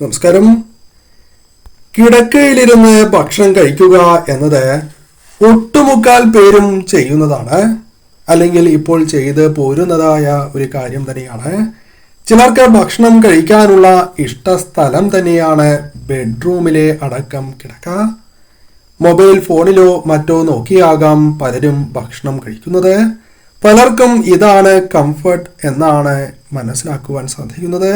നമസ്കാരം. കിടക്കയിലിരുന്ന് ഭക്ഷണം കഴിക്കുക എന്നത് ഒട്ടുമുക്കാൽ പേരും ചെയ്യുന്നതാണ്. അല്ലെങ്കിൽ ഇപ്പോൾ ചെയ്ത് പോരുന്നതായ ഒരു കാര്യം തന്നെയാണ്. ചിലർക്ക് ഭക്ഷണം കഴിക്കാനുള്ള ഇഷ്ടസ്ഥലം തന്നെയാണ് ബെഡ്റൂമിലെ അടക്കം കിടക്ക. മൊബൈൽ ഫോണിലോ മറ്റോ നോക്കിയാകാം പലരും ഭക്ഷണം കഴിക്കുന്നത്. പലർക്കും ഇതാണ് കംഫർട്ട് എന്നാണ് മനസ്സിലാക്കുവാൻ സാധിക്കുന്നത്.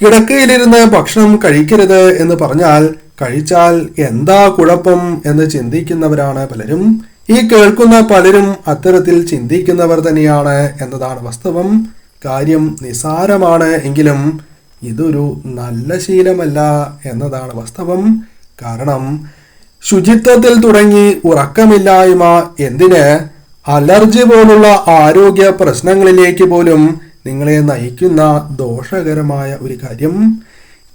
കിടക്കയിലിരുന്ന് ഭക്ഷണം കഴിക്കരുത് എന്ന് പറഞ്ഞാൽ കഴിച്ചാൽ എന്താ കുഴപ്പം എന്ന് ചിന്തിക്കുന്നവരാണ് പലരും. ഈ കേൾക്കുന്ന പലരും അത്തരത്തിൽ ചിന്തിക്കുന്നവർ തന്നെയാണ് എന്നതാണ് വാസ്തവം. കാര്യം നിസാരമാണ് എങ്കിലും ഇതൊരു നല്ല ശീലമല്ല എന്നതാണ് വാസ്തവം. കാരണം ശുചിത്വത്തിൽ തുടങ്ങി ഉറക്കമില്ലായ്മ എന്തിന്? അലർജി പോലുള്ള ആരോഗ്യ പ്രശ്നങ്ങളിലേക്ക് പോലും നിങ്ങളെ നയിക്കുന്ന ദോഷകരമായ ഒരു കാര്യം.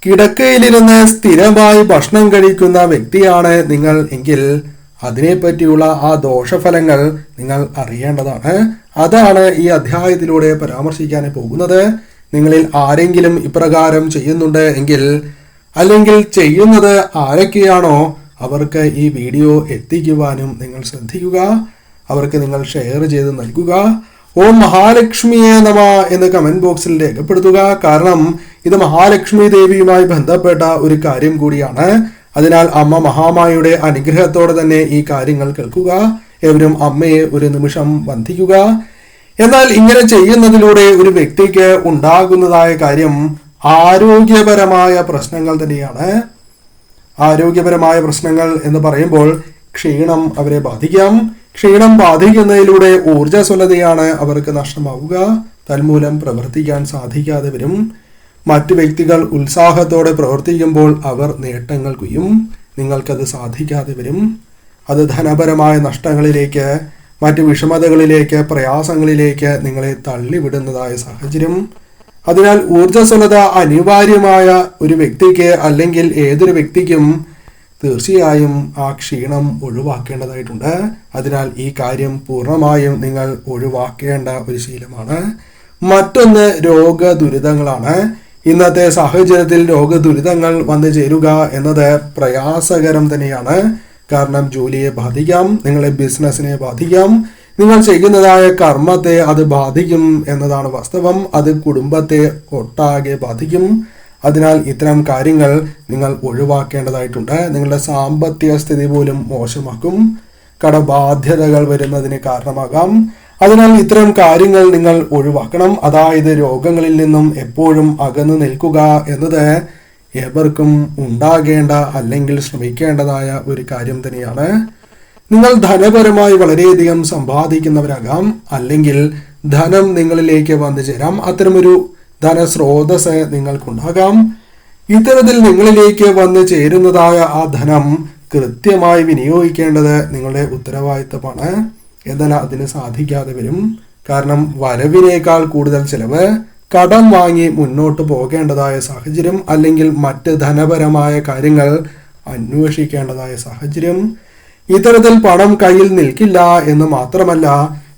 കിടക്കയിലിരുന്ന് സ്ഥിരമായി ഭക്ഷണം കഴിക്കുന്ന വ്യക്തിയാണ് നിങ്ങൾ എങ്കിൽ അതിനെപ്പറ്റിയുള്ള ആ ദോഷഫലങ്ങൾ നിങ്ങൾ അറിയേണ്ടതാണ്. അതാണ് ഈ അധ്യായത്തിലൂടെ പരാമർശിക്കാൻ പോകുന്നത്. നിങ്ങളിൽ ആരെങ്കിലും ഇപ്രകാരം ചെയ്യുന്നുണ്ട് എങ്കിൽ അല്ലെങ്കിൽ ചെയ്യുന്നത് ആരൊക്കെയാണോ അവർക്ക് ഈ വീഡിയോ എത്തിക്കുവാനും നിങ്ങൾ ശ്രദ്ധിക്കുക. അവർക്ക് നിങ്ങൾ ഷെയർ ചെയ്ത് നൽകുക. ഓം മഹാലക്ഷ്മിയെ നമ എന്ന് കമന്റ് ബോക്സിൽ രേഖപ്പെടുത്തുക. കാരണം ഇത് മഹാലക്ഷ്മി ദേവിയുമായി ബന്ധപ്പെട്ട ഒരു കാര്യം കൂടിയാണ്. അതിനാൽ അമ്മ മഹാമായുടെ അനുഗ്രഹത്തോടെ തന്നെ ഈ കാര്യങ്ങൾ കേൾക്കുക. എവരും അമ്മയെ ഒരു നിമിഷം വന്ധിക്കുക എന്നാൽ ഇങ്ങനെ ചെയ്യുന്നതിലൂടെ ഒരു വ്യക്തിക്ക് ഉണ്ടാകുന്നതായ കാര്യം ആരോഗ്യപരമായ പ്രശ്നങ്ങൾ തന്നെയാണ്. ആരോഗ്യപരമായ പ്രശ്നങ്ങൾ എന്ന് പറയുമ്പോൾ ക്ഷീണം അവരെ ബാധിക്കാം. ക്ഷീണം ബാധിക്കുന്നതിലൂടെ ഊർജസ്വലതയാണ് അവർക്ക് നഷ്ടമാവുക. തന്മൂലം പ്രവർത്തിക്കാൻ സാധിക്കാതെ വരും. മറ്റു വ്യക്തികൾ ഉത്സാഹത്തോടെ പ്രവർത്തിക്കുമ്പോൾ അവർ നേട്ടങ്ങൾ കൊയ്യും. നിങ്ങൾക്കത് സാധിക്കാതെ വരും. അത് ധനപരമായ നഷ്ടങ്ങളിലേക്ക് മറ്റ് വിഷമതകളിലേക്ക് പ്രയാസങ്ങളിലേക്ക് നിങ്ങളെ തള്ളിവിടുന്നതായ സാഹചര്യം. അതിനാൽ ഊർജസ്വലത അനിവാര്യമായ ഒരു വ്യക്തിക്ക് അല്ലെങ്കിൽ ഏതൊരു വ്യക്തിക്കും തീർച്ചയായും ആ ക്ഷീണം ഒഴിവാക്കേണ്ടതായിട്ടുണ്ട്. അതിനാൽ ഈ കാര്യം പൂർണമായും നിങ്ങൾ ഒഴിവാക്കേണ്ട ഒരു ശീലമാണ്. മറ്റൊന്ന് രോഗദുരിതങ്ങളാണ്. ഇന്നത്തെ സാഹചര്യത്തിൽ രോഗദുരിതങ്ങൾ വന്നു ചേരുക എന്നത് പ്രയാസകരം തന്നെയാണ്. കാരണം ജോലിയെ ബാധിക്കാം നിങ്ങളെ ബിസിനസ്സിനെ ബാധിക്കാം നിങ്ങൾ ചെയ്യുന്നതായ കർമ്മത്തെ അത് ബാധിക്കും എന്നതാണ് വാസ്തവം. അത് കുടുംബത്തെ ഒട്ടാകെ ബാധിക്കും. അതിനാൽ ഇത്തരം കാര്യങ്ങൾ നിങ്ങൾ ഒഴിവാക്കേണ്ടതായിട്ടുണ്ട്. നിങ്ങളുടെ സാമ്പത്തിക സ്ഥിതി പോലും മോശമാക്കും. കടബാധ്യതകൾ വരുന്നതിന് കാരണമാകാം. അതിനാൽ ഇത്തരം കാര്യങ്ങൾ നിങ്ങൾ ഒഴിവാക്കണം. അതായത് രോഗങ്ങളിൽ നിന്നും എപ്പോഴും അകന്നു നിൽക്കുക എന്നത് ഏവർക്കും ഉണ്ടാകേണ്ട അല്ലെങ്കിൽ ശ്രമിക്കേണ്ടതായ ഒരു കാര്യം തന്നെയാണ്. നിങ്ങൾ ധനപരമായി വളരെയധികം സമ്പാദിക്കുന്നവരാകാം. അല്ലെങ്കിൽ ധനം നിങ്ങളിലേക്ക് വന്നു ചേരാം അത്തരമൊരു ധനസ്രോതസ് നിങ്ങൾക്കുണ്ടാകാം. ഇത്തരത്തിൽ നിങ്ങളിലേക്ക് വന്നു ചേരുന്നതായ ആ ധനം കൃത്യമായി വിനിയോഗിക്കേണ്ടത് നിങ്ങളുടെ ഉത്തരവാദിത്തമാണ്. എന്നാൽ അതിന് സാധിക്കാതെ വരും. കാരണം വരവിനേക്കാൾ കൂടുതൽ ചെലവ് കടം വാങ്ങി മുന്നോട്ട് പോകേണ്ടതായ സാഹചര്യം അല്ലെങ്കിൽ മറ്റ് ധനപരമായ കാര്യങ്ങൾ അന്വേഷിക്കേണ്ടതായ സാഹചര്യം. ഇത്തരത്തിൽ പണം കയ്യിൽ നിൽക്കില്ല എന്ന് മാത്രമല്ല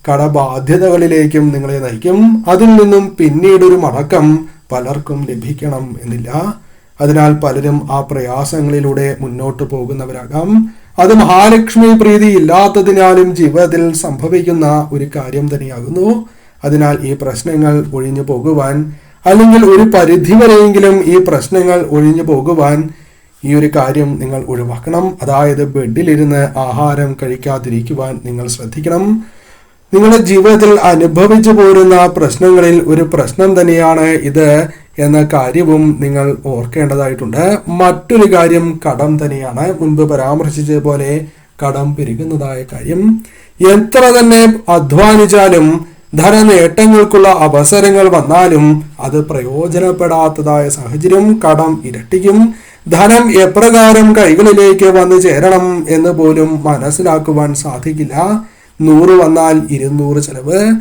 കടബാധ്യതകളിലേക്കും നിങ്ങളെ നയിക്കും. അതിൽ നിന്നും പിന്നീട് ഒരു മടക്കം പലർക്കും ലഭിക്കണം എന്നില്ല. അതിനാൽ പലരും ആ പ്രയാസങ്ങളിലൂടെ മുന്നോട്ട് പോകുന്നവരാകാം. അത് മഹാലക്ഷ്മി പ്രീതി ഇല്ലാത്തതിനാലും ജീവിതത്തിൽ സംഭവിക്കുന്ന ഒരു കാര്യം തന്നെയാകുന്നു. അതിനാൽ ഈ പ്രശ്നങ്ങൾ ഒഴിഞ്ഞു പോകുവാൻ അല്ലെങ്കിൽ ഒരു പരിധിവരെയെങ്കിലും ഈ പ്രശ്നങ്ങൾ ഒഴിഞ്ഞു പോകുവാൻ ഈ ഒരു കാര്യം നിങ്ങൾ ഒഴിവാക്കണം. അതായത് ബെഡിലിരുന്ന് ആഹാരം കഴിക്കാതിരിക്കുവാൻ നിങ്ങൾ ശ്രദ്ധിക്കണം. നിങ്ങളുടെ ജീവിതത്തിൽ അനുഭവിച്ചു പോരുന്ന പ്രശ്നങ്ങളിൽ ഒരു പ്രശ്നം തന്നെയാണ് ഇത് എന്ന കാര്യവും നിങ്ങൾ ഓർക്കേണ്ടതായിട്ടുണ്ട്. മറ്റൊരു കാര്യം കടം തന്നെയാണ്. മുൻപ് പരാമർശിച്ചതുപോലെ കടം പെരുകുന്നതായ കാര്യം. എത്ര തന്നെ അധ്വാനിച്ചാലും ധന നേട്ടങ്ങൾക്കുള്ള അവസരങ്ങൾ വന്നാലും അത് പ്രയോജനപ്പെടാത്തതായ സാഹചര്യം കടം ഇരട്ടിക്കും. ധനം എപ്രകാരം കൈകളിലേക്ക് വന്നു ചേരണം എന്ന് പോലും മനസ്സിലാക്കുവാൻ സാധിക്കില്ല. നൂറ് വന്നാൽ ഇരുന്നൂറ് ചെലവ്.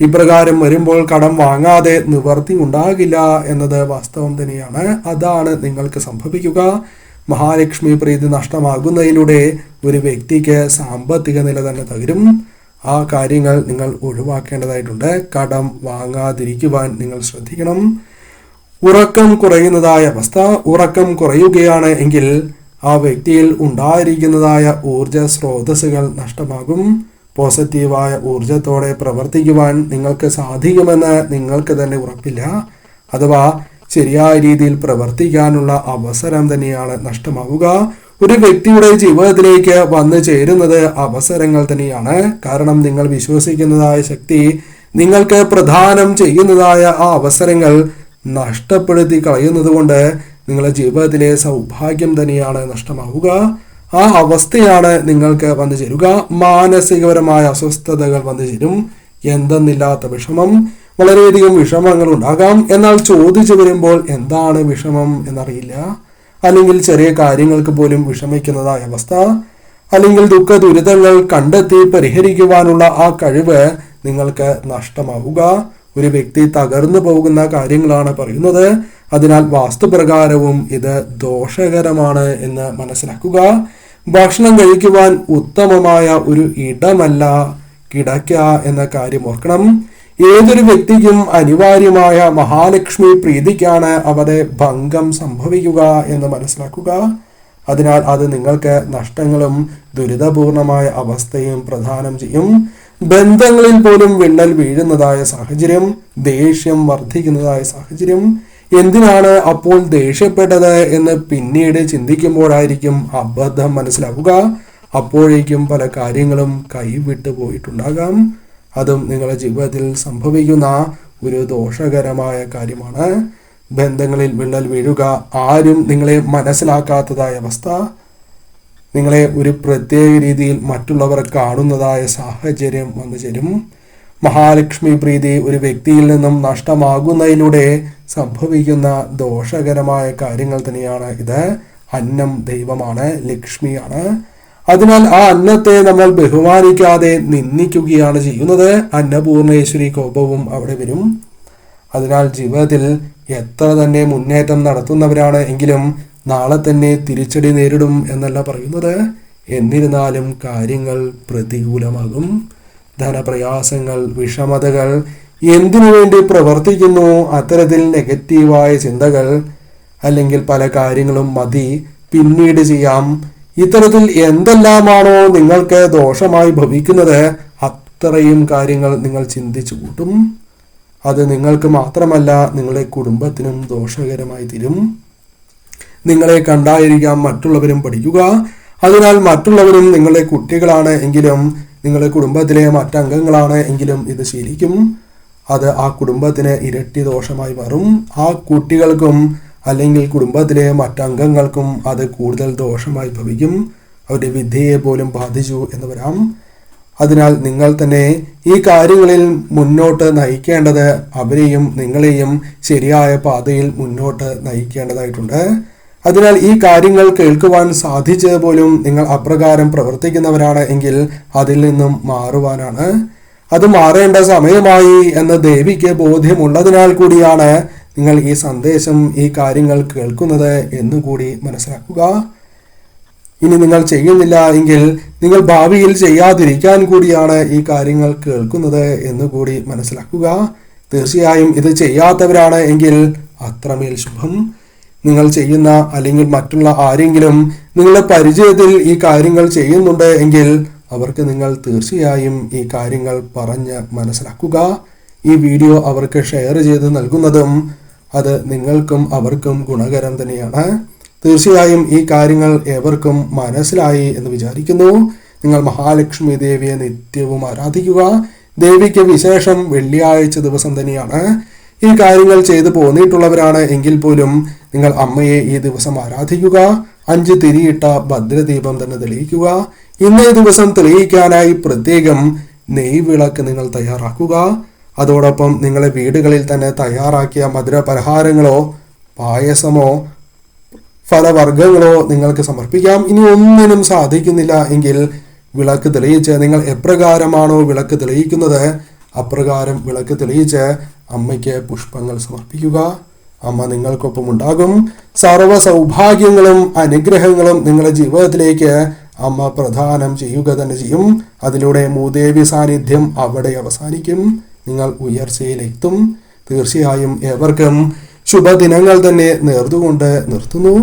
ഇപ്രകാരം വരുമ്പോൾ കടം വാങ്ങാതെ നിവർത്തി ഉണ്ടാകില്ല എന്നത് വാസ്തവം തന്നെയാണ്. അതാണ് നിങ്ങൾക്ക് സംഭവിക്കുക. മഹാലക്ഷ്മി പ്രീതി നഷ്ടമാകുന്നതിലൂടെ ഒരു വ്യക്തിക്ക് സാമ്പത്തിക നില തന്നെ തകരും. ആ കാര്യങ്ങൾ നിങ്ങൾ ഒഴിവാക്കേണ്ടതായിട്ടുണ്ട്. കടം വാങ്ങാതിരിക്കുവാൻ നിങ്ങൾ ശ്രദ്ധിക്കണം. ഉറക്കം കുറയുന്നതായ അവസ്ഥ. ഉറക്കം കുറയുകയാണ് എങ്കിൽ ആ വ്യക്തിയിൽ ഉണ്ടായിരിക്കുന്നതായ ഊർജ സ്രോതസ്സുകൾ നഷ്ടമാകും. പോസിറ്റീവായ ഊർജത്തോടെ പ്രവർത്തിക്കുവാൻ നിങ്ങൾക്ക് സാധിക്കുമെന്ന് നിങ്ങൾക്ക് തന്നെ ഉറപ്പില്ല. അഥവാ ശരിയായ രീതിയിൽ പ്രവർത്തിക്കാനുള്ള അവസരം തന്നെയാണ് നഷ്ടമാവുക. ഒരു വ്യക്തിയുടെ ജീവിതത്തിലേക്ക് വന്നു ചേരുന്നത് അവസരങ്ങൾ തന്നെയാണ്. കാരണം നിങ്ങൾ വിശ്വസിക്കുന്നതായ ശക്തി നിങ്ങൾക്ക് പ്രദാനം ചെയ്യുന്നതായ ആ അവസരങ്ങൾ നഷ്ടപ്പെടുത്തി കളയുന്നത് കൊണ്ട് നിങ്ങളുടെ ജീവിതത്തിലെ സൗഭാഗ്യം തന്നെയാണ് നഷ്ടമാവുക. ആ അവസ്ഥയാണ് നിങ്ങൾക്ക് വന്നു ചേരുക. മാനസികപരമായ അസ്വസ്ഥതകൾ വന്നു ചേരും. എന്തെന്നില്ലാത്ത വിഷമം. വളരെയധികം വിഷമങ്ങൾ ഉണ്ടാകാം. എന്നാൽ ചോദിച്ചു വരുമ്പോൾ എന്താണ് വിഷമം എന്നറിയില്ല. അല്ലെങ്കിൽ ചെറിയ കാര്യങ്ങൾക്ക് പോലും വിഷമിക്കുന്നതായ അവസ്ഥ. അല്ലെങ്കിൽ ദുഃഖ ദുരിതങ്ങൾ കണ്ടെത്തി പരിഹരിക്കുവാനുള്ള ആ കഴിവ് നിങ്ങൾക്ക് നഷ്ടമാവുക. ഒരു വ്യക്തി തകർന്നു പോകുന്ന കാര്യങ്ങളാണ് പറയുന്നത്. അതിനാൽ വാസ്തുപ്രകാരവും ഇത് ദോഷകരമാണ് എന്ന് മനസ്സിലാക്കുക. ഭക്ഷണം കഴിക്കുവാൻ ഉത്തമമായ ഒരു ഇടമല്ല കിടക്ക എന്ന കാര്യം ഓർക്കണം. ഏതൊരു വ്യക്തിക്കും അനിവാര്യമായ മഹാലക്ഷ്മി പ്രീതിക്കാണ് അവിടെ ഭംഗം സംഭവിക്കുക എന്ന് മനസ്സിലാക്കുക. അതിനാൽ അത് നിങ്ങൾക്ക് നഷ്ടങ്ങളും ദുരിതപൂർണമായ അവസ്ഥയും പ്രദാനം ചെയ്യും. ബന്ധങ്ങളിൽ പോലും വിള്ളൽ വീഴുന്നതായ സാഹചര്യം ദേഷ്യം വർദ്ധിക്കുന്നതായ സാഹചര്യം എന്തിനാണ് അപ്പോൾ ദേഷ്യപ്പെട്ടത് എന്ന് പിന്നീട് ചിന്തിക്കുമ്പോഴായിരിക്കും അബദ്ധം മനസ്സിലാവുക. അപ്പോഴേക്കും പല കാര്യങ്ങളും കൈവിട്ടു പോയിട്ടുണ്ടാകാം. അതും നിങ്ങളുടെ ജീവിതത്തിൽ സംഭവിക്കുന്ന ഒരു ദോഷകരമായ കാര്യമാണ്. ബന്ധങ്ങളിൽ വിള്ളൽ വീഴുക ആരും നിങ്ങളെ മനസ്സിലാക്കാത്തതായ അവസ്ഥ. നിങ്ങളെ ഒരു പ്രത്യേക രീതിയിൽ മറ്റുള്ളവർ കാണുന്നതായ സാഹചര്യം വന്നു ചേരും. മഹാലക്ഷ്മി പ്രീതി ഒരു വ്യക്തിയിൽ നിന്നും നഷ്ടമാകുന്നതിലൂടെ സംഭവിക്കുന്ന ദോഷകരമായ കാര്യങ്ങൾ തന്നെയാണ് ഇത്. അന്നം ദൈവമാണ് ലക്ഷ്മിയാണ്. അതിനാൽ ആ അന്നത്തെ നമ്മൾ ബഹുമാനിക്കാതെ നിന്ദിക്കുകയാണ് ചെയ്യുന്നത്. അന്നപൂർണേശ്വരി കോപവും അവിടെ വരും. അതിനാൽ ജീവിതത്തിൽ എത്ര തന്നെ മുന്നേറ്റം നടത്തുന്നവരാണ് എങ്കിലും നാളെ തന്നെ തിരിച്ചടി നേരിടും എന്നല്ല പറയുന്നത്. എന്നിരുന്നാലും കാര്യങ്ങൾ പ്രതികൂലമാകും. ധനപ്രയാസങ്ങൾ വിഷമതകൾ എന്തിനു വേണ്ടി പ്രവർത്തിക്കുന്നു? അത്തരത്തിൽ നെഗറ്റീവായ ചിന്തകൾ അല്ലെങ്കിൽ പല കാര്യങ്ങളും മതി. പിന്നീട് ചെയ്യാം. ഇത്തരത്തിൽ എന്തെല്ലാമാണോ നിങ്ങൾക്ക് ദോഷമായി ഭവിക്കുന്നത് അത്രയും കാര്യങ്ങൾ നിങ്ങൾ ചിന്തിച്ചു കൂട്ടും. അത് നിങ്ങൾക്ക് മാത്രമല്ല നിങ്ങളുടെ കുടുംബത്തിനും ദോഷകരമായി തീരും. നിങ്ങളെ കണ്ടായിരിക്കാം മറ്റുള്ളവരും പഠിക്കുക. അതിനാൽ മറ്റുള്ളവരും നിങ്ങളെ കുട്ടികളാണ് എങ്കിലും നിങ്ങളുടെ കുടുംബത്തിലെ മറ്റംഗങ്ങളാണ് എങ്കിലും ഇത് ശീലിക്കും. അത് ആ കുടുംബത്തിന് ഇരട്ടി ദോഷമായി മാറും. ആ കുട്ടികൾക്കും അല്ലെങ്കിൽ കുടുംബത്തിലെ മറ്റംഗങ്ങൾക്കും അത് കൂടുതൽ ദോഷമായി ഭവിക്കും. അവരുടെ വിദ്യയെ പോലും ബാധിച്ചു എന്ന് വരാം. അതിനാൽ നിങ്ങൾ തന്നെ ഈ കാര്യങ്ങളിൽ മുന്നോട്ട് നയിക്കേണ്ടത് അവരെയും നിങ്ങളെയും ശരിയായ പാതയിൽ മുന്നോട്ട് നയിക്കേണ്ടതായിട്ടുണ്ട്. അതിനാൽ ഈ കാര്യങ്ങൾ കേൾക്കുവാൻ സാധിച്ചത് പോലും നിങ്ങൾ അപ്രകാരം പ്രവർത്തിക്കുന്നവരാണ് എങ്കിൽ അതിൽ നിന്നും മാറുവാനാണ്. അത് മാറേണ്ട സമയമായി എന്ന് ദേവിക്ക് ബോധ്യമുള്ളതിനാൽ കൂടിയാണ് നിങ്ങൾ ഈ സന്ദേശം ഈ കാര്യങ്ങൾ കേൾക്കുന്നത് എന്നുകൂടി മനസ്സിലാക്കുക. ഇനി നിങ്ങൾ ചെയ്യുന്നില്ല എങ്കിൽ നിങ്ങൾ ഭാവിയിൽ ചെയ്യാതിരിക്കാൻ കൂടിയാണ് ഈ കാര്യങ്ങൾ കേൾക്കുന്നത് എന്നുകൂടി മനസ്സിലാക്കുക. തീർച്ചയായും ഇത് ചെയ്യാത്തവരാണ് എങ്കിൽ അത്രമേൽ ശുഭം. നിങ്ങൾ ചെയ്യുന്ന അല്ലെങ്കിൽ മറ്റുള്ള ആരെങ്കിലും നിങ്ങളുടെ പരിചയത്തിൽ ഈ കാര്യങ്ങൾ ചെയ്യുന്നുണ്ട് എങ്കിൽ അവർക്ക് നിങ്ങൾ തീർച്ചയായും ഈ കാര്യങ്ങൾ പറഞ്ഞ് മനസ്സിലാക്കുക. ഈ വീഡിയോ അവർക്ക് ഷെയർ ചെയ്ത് നൽകുന്നതും അത് നിങ്ങൾക്കും അവർക്കും ഗുണകരം തന്നെയാണ്. തീർച്ചയായും ഈ കാര്യങ്ങൾ ഏവർക്കും മനസ്സിലായി എന്ന് വിചാരിക്കുന്നു. നിങ്ങൾ മഹാലക്ഷ്മി ദേവിയെ നിത്യവും ആരാധിക്കുക. ദേവിക്ക് വിശേഷം വെള്ളിയാഴ്ച ദിവസം തന്നെയാണ്. ഈ കാര്യങ്ങൾ ചെയ്തു പോന്നിട്ടുള്ളവരാണ് എങ്കിൽ പോലും നിങ്ങൾ അമ്മയെ ഈ ദിവസം ആരാധിക്കുക. അഞ്ച് തിരിയിട്ട ഭദ്രദീപം തന്നെ തെളിയിക്കുക. ഇന്നേ ദിവസം തെളിയിക്കാനായി പ്രത്യേകം നെയ്വിളക്ക് നിങ്ങൾ തയ്യാറാക്കുക. അതോടൊപ്പം നിങ്ങളെ വീടുകളിൽ തന്നെ തയ്യാറാക്കിയ മധുര പലഹാരങ്ങളോ പായസമോ ഫലവർഗങ്ങളോ നിങ്ങൾക്ക് സമർപ്പിക്കാം. ഇനി ഒന്നിനും സാധിക്കുന്നില്ല എങ്കിൽ വിളക്ക് തെളിയിച്ച് നിങ്ങൾ എപ്രകാരമാണോ വിളക്ക് തെളിയിക്കുന്നത്? അപ്രകാരം വിളക്ക് തെളിയിച്ച് അമ്മയ്ക്ക് പുഷ്പങ്ങൾ സമർപ്പിക്കുക. അമ്മ നിങ്ങൾക്കൊപ്പം ഉണ്ടാകും. സർവ സൗഭാഗ്യങ്ങളും അനുഗ്രഹങ്ങളും നിങ്ങളുടെ ജീവിതത്തിലേക്ക് അമ്മ പ്രധാനം ചെയ്യുക തന്നെ ചെയ്യും. അതിലൂടെ മൂദേവി സാന്നിധ്യം അവിടെ അവസാനിക്കും. നിങ്ങൾ ഉയർച്ചയിലെത്തും. തീർച്ചയായും ഏവർക്കും ശുഭദിനങ്ങൾ തന്നെ നേർന്നുകൊണ്ട് നിർത്തുന്നു.